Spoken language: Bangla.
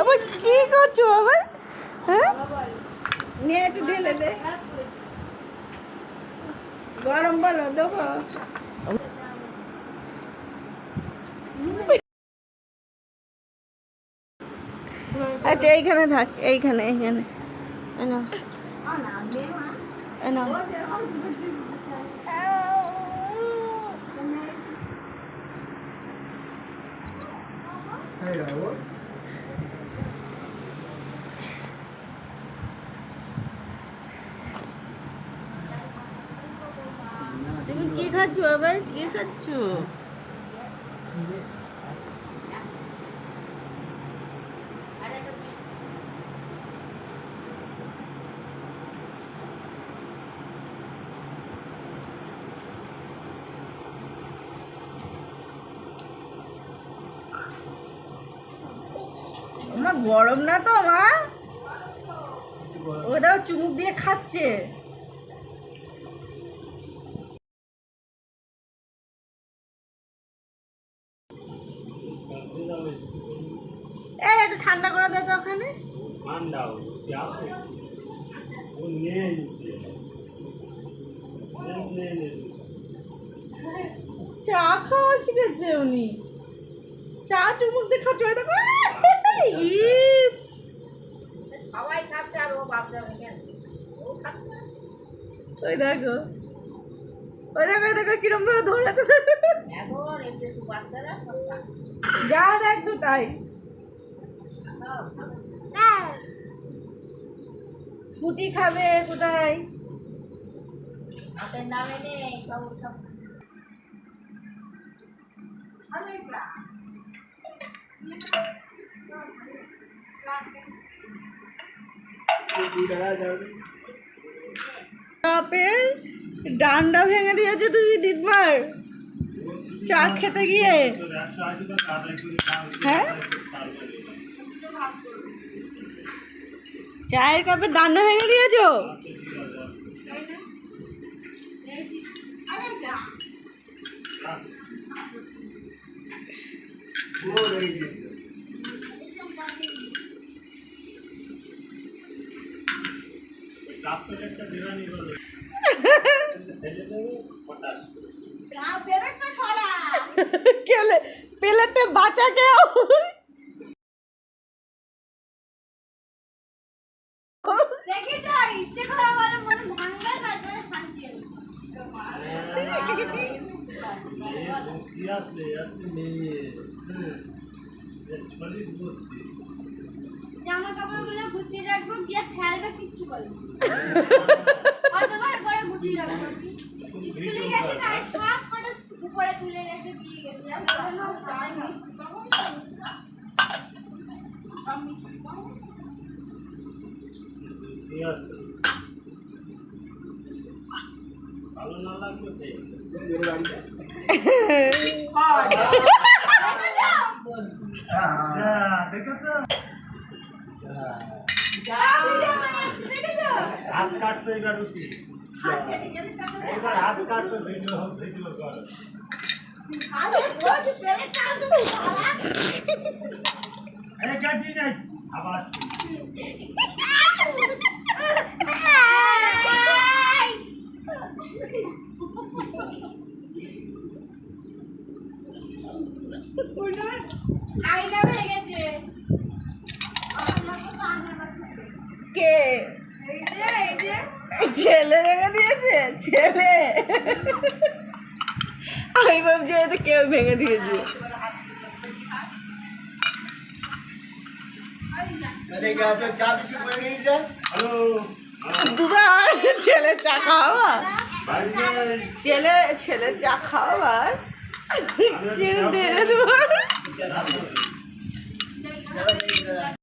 আবার কি করছ আবার হ্যাঁ? নিয়ে একটু ঢেলে দে। গরম বলো দেবো। আচ্ছা এইখানে থাক এইখানে এইখানে। নাও। তুমি কি খাচ্ছ আবার কি খাচ্ছ মা গরম না তো মা ওটাও চুমুক দিয়ে খাচ্ছে ঠান্ডা করে দাও তো ওখানে ও নেই নেই চা খাওয়া শিখেছে উনি। চা চুমুক দিয়ে খাচ্ছে ওই দেখো ইস! সবাই খাচ্ছে আর ও খাচ্ছে ওই দেখো। ওই দেখো ওই দেখো কিরম ভাবে ধরেছে এখন বাচ্চারা যা দেখো তাই। ফুটি খাবে কোথায়? হাতের নামে নেই সব ডান্ডা ভেঙে দিয়েছে তুই দিদবার চা খেতে গিয়ে। হ্যাঁ? চায়ের কাপের ডান্ডা ভেঙে দিয়েছ? ও রয়ে গেছে আসলে আছে মেয়ে ছলিশ ভর্তি জামা কাপড়গুলো গুছিয়ে রাখব গিয়ে ফেলবে কিচ্ছু করবে কতবার পরে গুছিয়ে রাখব? স্কুলে গেছে তাই সব কটা উপরে তুলে রেখে দিয়ে গেছে। আর এখনও তাই মিষ্টি পাবো সব মিষ্টি পাবো। ভালো না লাগবে? হাত কাটতো এবার রুটি এবার হাত কাটতো ভিডিও ভিডিও কর আরে কাটি নাই আবার আইনা ভেঙে গেছে। কে? এই যে এই যে। ছেলে ভেঙে দিয়েছে ছেলে। আমি ভাবছি হয়তো কেউ ভেঙে দিয়েছে। দুবার ছেলে চা খাওয়া ছেলে ছেলে চা খাওয়ার কিনে দিয়ে দেবো